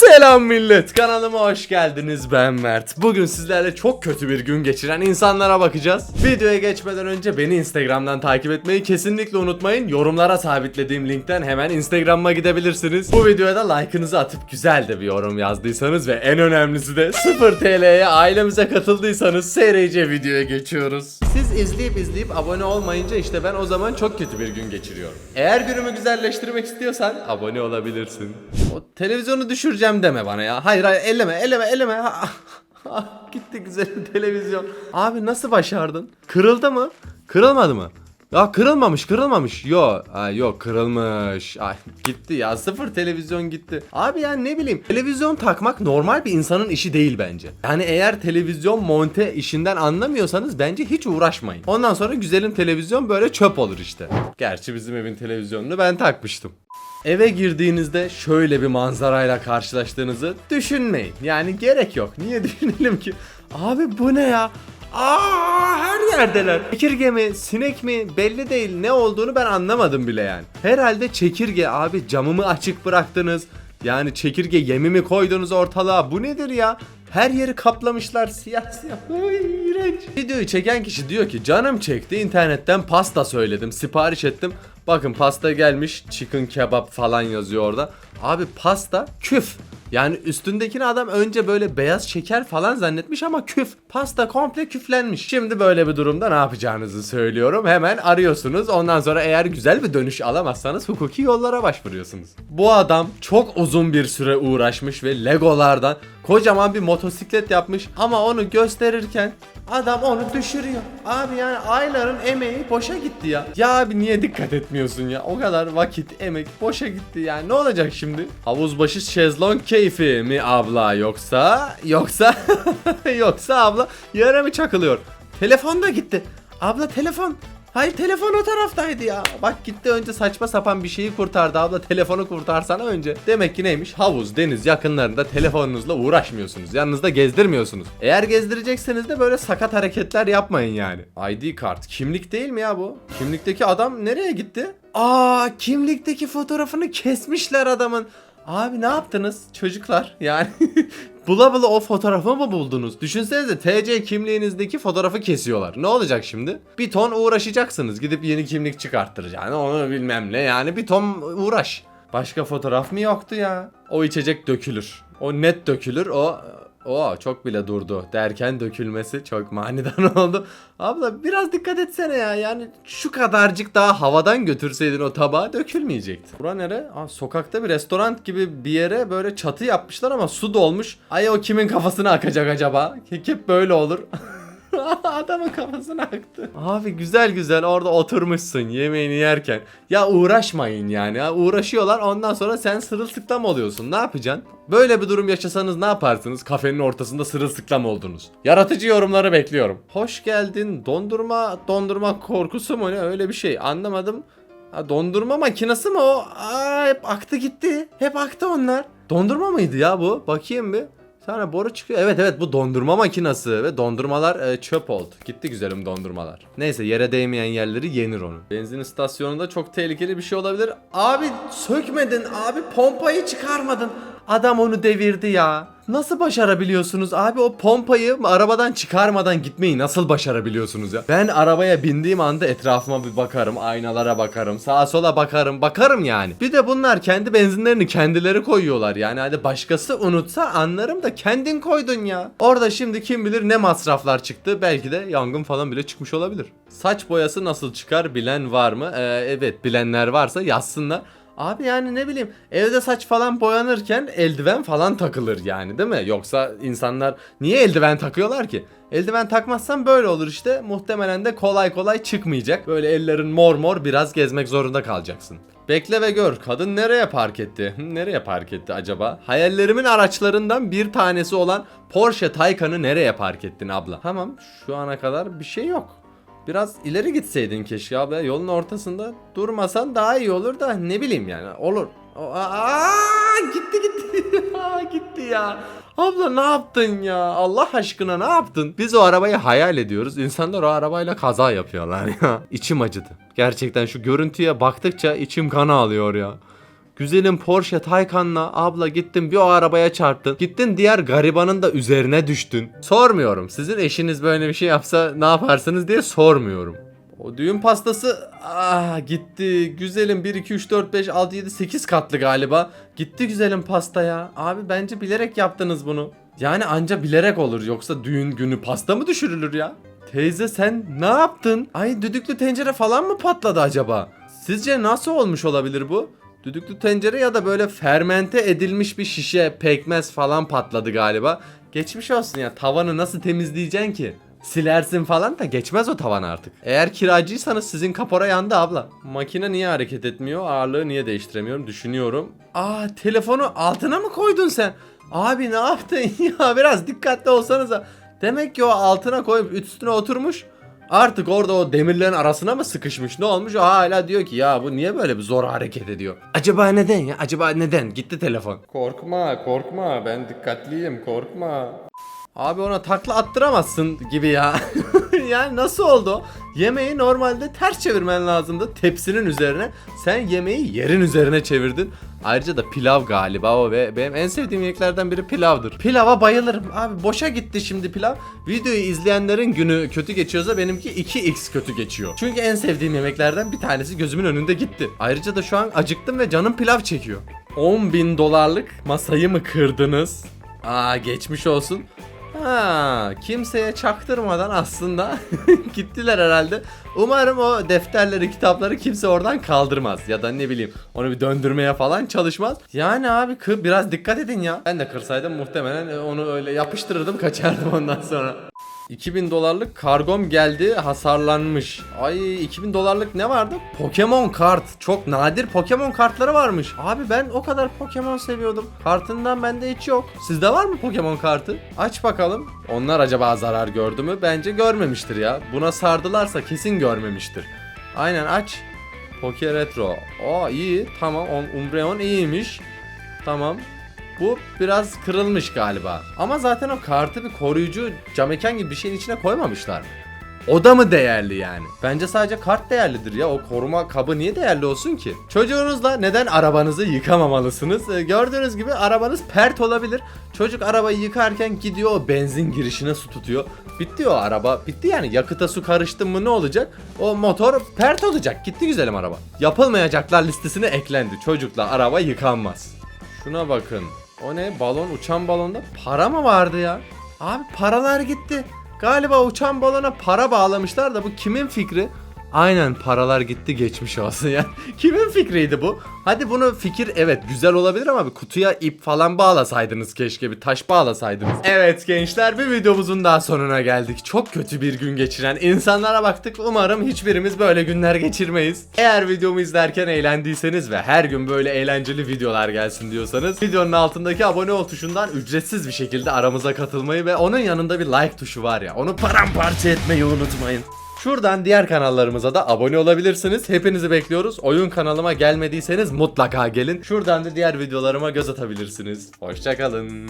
Selam millet kanalıma hoş geldiniz. Ben Mert. Bugün sizlerle çok kötü bir gün geçiren insanlara bakacağız. Videoya geçmeden önce beni instagramdan takip etmeyi kesinlikle unutmayın. Yorumlara sabitlediğim linkten hemen instagramıma gidebilirsiniz. Bu videoya da like'ınızı atıp güzel de bir yorum yazdıysanız Ve en önemlisi de 0 TL'ye ailemize katıldıysanız SRC videoya geçiyoruz. Siz izleyip izleyip abone olmayınca işte ben o zaman çok kötü bir gün geçiriyorum. Eğer günümü güzelleştirmek istiyorsan abone olabilirsin televizyonu düşüreceğim deme bana ya. Hayır hayır elleme elleme elleme. Gitti güzel televizyon. Abi nasıl başardın? Kırıldı mı? Kırılmadı mı? Ya kırılmamış kırılmamış. Yo, ha, yok kırılmış. Ay, gitti ya sıfır televizyon gitti. Abi yani ne bileyim televizyon takmak normal bir insanın işi değil bence. Yani eğer televizyon monte işinden anlamıyorsanız bence hiç uğraşmayın. Ondan sonra güzelim televizyon böyle çöp olur işte. Gerçi bizim evin televizyonunu ben takmıştım. Eve girdiğinizde şöyle bir manzarayla karşılaştığınızı düşünmeyin. Yani gerek yok. Niye düşünelim ki? Abi bu ne ya? Aa her yerdeler. Çekirge mi, sinek mi belli değil. Ne olduğunu ben anlamadım bile yani. Herhalde çekirge abi camımı açık bıraktınız. Yani çekirge yemi mi koydunuz ortalığa? Bu nedir ya? Her yeri kaplamışlar siyah siyah. Ay, iğrenç. Videoyu çeken kişi diyor ki canım çekti internetten pasta söyledim sipariş ettim. Bakın pasta gelmiş chicken kebap falan yazıyor orada. Abi pasta küf. Yani üstündekini adam önce böyle beyaz şeker falan zannetmiş ama küf. Pasta komple küflenmiş. Şimdi böyle bir durumda ne yapacağınızı söylüyorum. Hemen arıyorsunuz. Ondan sonra eğer güzel bir dönüş alamazsanız hukuki yollara başvuruyorsunuz. Bu adam çok uzun bir süre uğraşmış ve Legolardan kocaman bir motosiklet yapmış ama onu gösterirken Adam onu düşürüyor. Abi yani ayların emeği boşa gitti ya. Ya abi niye dikkat etmiyorsun ya? O kadar vakit, emek boşa gitti yani. Ne olacak şimdi? Havuz başı şezlong keyfi mi abla yoksa yoksa yoksa abla yere mi çakılıyor? Telefon da gitti. Abla telefon. Hayır telefon o taraftaydı ya. Bak gitti önce saçma sapan bir şeyi kurtardı abla telefonu kurtarsana önce. Demek ki neymiş? Havuz, deniz yakınlarında telefonunuzla uğraşmıyorsunuz. Yanınızda gezdirmiyorsunuz. Eğer gezdirecekseniz de böyle sakat hareketler yapmayın yani. ID kart. Kimlik değil mi ya bu? Kimlikteki adam nereye gitti? Aa kimlikteki fotoğrafını kesmişler adamın. Abi ne yaptınız çocuklar? Yani bula bula o fotoğrafı mı buldunuz? Düşünsenize TC kimliğinizdeki fotoğrafı kesiyorlar. Ne olacak şimdi? Bir ton uğraşacaksınız. Gidip yeni kimlik çıkarttıracaksın. Onu bilmem ne yani bir ton uğraş. Başka fotoğraf mı yoktu ya? O içecek dökülür. O net dökülür. O o çok bile durdu derken dökülmesi çok manidar oldu. Abla biraz dikkat etsene ya. Yani şu kadarcık daha havadan götürseydin o tabağı dökülmeyecekti. Bura nere? Aa, sokakta bir restoran gibi bir yere böyle çatı yapmışlar ama su dolmuş. Ay o kimin kafasına akacak acaba? Hep böyle olur. Adamın kafasına aktı. Abi güzel güzel orada oturmuşsun yemeğini yerken. Ya uğraşmayın yani. Ya uğraşıyorlar ondan sonra sen sırılsıklam oluyorsun. Ne yapacaksın? Böyle bir durum yaşasanız ne yaparsınız? Kafenin ortasında sırılsıklam oldunuz. Yaratıcı yorumları bekliyorum. Hoş geldin. Dondurma dondurma korkusu mu ne öyle bir şey anlamadım. Ha, dondurma makinesi mi o? Aa, hep aktı gitti. Hep aktı onlar. Dondurma mıydı ya bu? Bakayım bir. Sonra boru çıkıyor. Evet evet bu dondurma makinesi ve dondurmalar e, çöp oldu. Gitti güzelim dondurmalar. Neyse yere değmeyen yerleri yenir onu. Benzin istasyonunda çok tehlikeli bir şey olabilir. Abi sökmedin abi pompayı çıkarmadın. Adam onu devirdi ya. Nasıl başarabiliyorsunuz abi o pompayı arabadan çıkarmadan gitmeyi nasıl başarabiliyorsunuz ya? Ben arabaya bindiğim anda etrafıma bir bakarım, aynalara bakarım, sağa sola bakarım, bakarım yani. Bir de bunlar kendi benzinlerini kendileri koyuyorlar yani hadi başkası unutsa anlarım da kendin koydun ya. Orada şimdi kim bilir ne masraflar çıktı belki de yangın falan bile çıkmış olabilir. Saç boyası nasıl çıkar bilen var mı? Ee, evet bilenler varsa yazsınlar. Abi yani ne bileyim evde saç falan boyanırken eldiven falan takılır yani değil mi? Yoksa insanlar niye eldiven takıyorlar ki? Eldiven takmazsan böyle olur işte. Muhtemelen de kolay kolay çıkmayacak. Böyle ellerin mor mor biraz gezmek zorunda kalacaksın. Bekle ve gör. Kadın nereye park etti? Nereye park etti acaba? Hayallerimin araçlarından bir tanesi olan Porsche Taycan'ı nereye park ettin abla? Tamam şu ana kadar bir şey yok. Biraz ileri gitseydin keşke abi. Yolun ortasında durmasan daha iyi olur da ne bileyim yani. Olur. Aa, gitti gitti. Gitti ya. Abla ne yaptın ya? Allah aşkına ne yaptın? Biz o arabayı hayal ediyoruz. İnsanlar o arabayla kaza yapıyorlar ya. İçim acıdı. Gerçekten şu görüntüye baktıkça içim kana alıyor ya. Güzelim Porsche Taycan'la abla gittin bir o arabaya çarptın. Gittin diğer garibanın da üzerine düştün. Sormuyorum. Sizin eşiniz böyle bir şey yapsa ne yaparsınız diye sormuyorum. O düğün pastası ah gitti. Güzelim 1 2 3 4 5 6 7 8 katlı galiba. Gitti güzelim pasta ya. Abi bence bilerek yaptınız bunu. Yani anca bilerek olur yoksa düğün günü pasta mı düşürülür ya? Teyze sen ne yaptın? Ay düdüklü tencere falan mı patladı acaba? Sizce nasıl olmuş olabilir bu? Düdüklü tencere ya da böyle fermente edilmiş bir şişe pekmez falan patladı galiba. Geçmiş olsun ya tavanı nasıl temizleyeceksin ki? Silersin falan da geçmez o tavan artık. Eğer kiracıysanız sizin kapora yandı abla. Makine niye hareket etmiyor? Ağırlığı niye değiştiremiyorum? Düşünüyorum. Aa telefonu altına mı koydun sen? Abi ne yaptın ya? Biraz dikkatli olsanıza. Demek ki o altına koyup üstüne oturmuş. Artık orada o demirlerin arasına mı sıkışmış ne olmuş o hala diyor ki ya bu niye böyle bir zor hareket ediyor. Acaba neden ya acaba neden gitti telefon. Korkma korkma ben dikkatliyim korkma. Abi ona takla attıramazsın gibi ya. yani nasıl oldu? Yemeği normalde ters çevirmen lazımdı tepsinin üzerine. Sen yemeği yerin üzerine çevirdin. Ayrıca da pilav galiba o ve benim en sevdiğim yemeklerden biri pilavdır. Pilava bayılırım. Abi boşa gitti şimdi pilav. Videoyu izleyenlerin günü kötü geçiyorsa benimki 2x kötü geçiyor. Çünkü en sevdiğim yemeklerden bir tanesi gözümün önünde gitti. Ayrıca da şu an acıktım ve canım pilav çekiyor. 10 bin dolarlık masayı mı kırdınız? Aa geçmiş olsun. Ha, kimseye çaktırmadan aslında gittiler herhalde. Umarım o defterleri, kitapları kimse oradan kaldırmaz ya da ne bileyim onu bir döndürmeye falan çalışmaz. Yani abi kır biraz dikkat edin ya. Ben de kırsaydım muhtemelen onu öyle yapıştırırdım kaçardım ondan sonra. 2000 dolarlık kargom geldi hasarlanmış. Ay 2000 dolarlık ne vardı? Pokemon kart. Çok nadir Pokemon kartları varmış. Abi ben o kadar Pokemon seviyordum. Kartından bende hiç yok. Sizde var mı Pokemon kartı? Aç bakalım. Onlar acaba zarar gördü mü? Bence görmemiştir ya. Buna sardılarsa kesin görmemiştir. Aynen aç. Poke Retro. Aa iyi. Tamam. On- Umbreon iyiymiş. Tamam. Bu biraz kırılmış galiba. Ama zaten o kartı bir koruyucu camekan gibi bir şeyin içine koymamışlar. O da mı değerli yani? Bence sadece kart değerlidir ya. O koruma kabı niye değerli olsun ki? Çocuğunuzla neden arabanızı yıkamamalısınız? Ee, gördüğünüz gibi arabanız pert olabilir. Çocuk arabayı yıkarken gidiyor o benzin girişine su tutuyor. Bitti o araba. Bitti yani. Yakıta su karıştı mı ne olacak? O motor pert olacak. Gitti güzelim araba. Yapılmayacaklar listesine eklendi. Çocukla araba yıkanmaz. Şuna bakın. O ne? Balon uçan balonda para mı vardı ya? Abi paralar gitti. Galiba uçan balona para bağlamışlar da bu kimin fikri? Aynen paralar gitti geçmiş olsun ya. Kimin fikriydi bu? Hadi bunu fikir evet güzel olabilir ama bir kutuya ip falan bağlasaydınız keşke bir taş bağlasaydınız. Evet gençler bir videomuzun daha sonuna geldik. Çok kötü bir gün geçiren insanlara baktık. Umarım hiçbirimiz böyle günler geçirmeyiz. Eğer videomu izlerken eğlendiyseniz ve her gün böyle eğlenceli videolar gelsin diyorsanız videonun altındaki abone ol tuşundan ücretsiz bir şekilde aramıza katılmayı ve onun yanında bir like tuşu var ya onu paramparça etmeyi unutmayın. Şuradan diğer kanallarımıza da abone olabilirsiniz. Hepinizi bekliyoruz. Oyun kanalıma gelmediyseniz mutlaka gelin. Şuradan da diğer videolarıma göz atabilirsiniz. Hoşçakalın.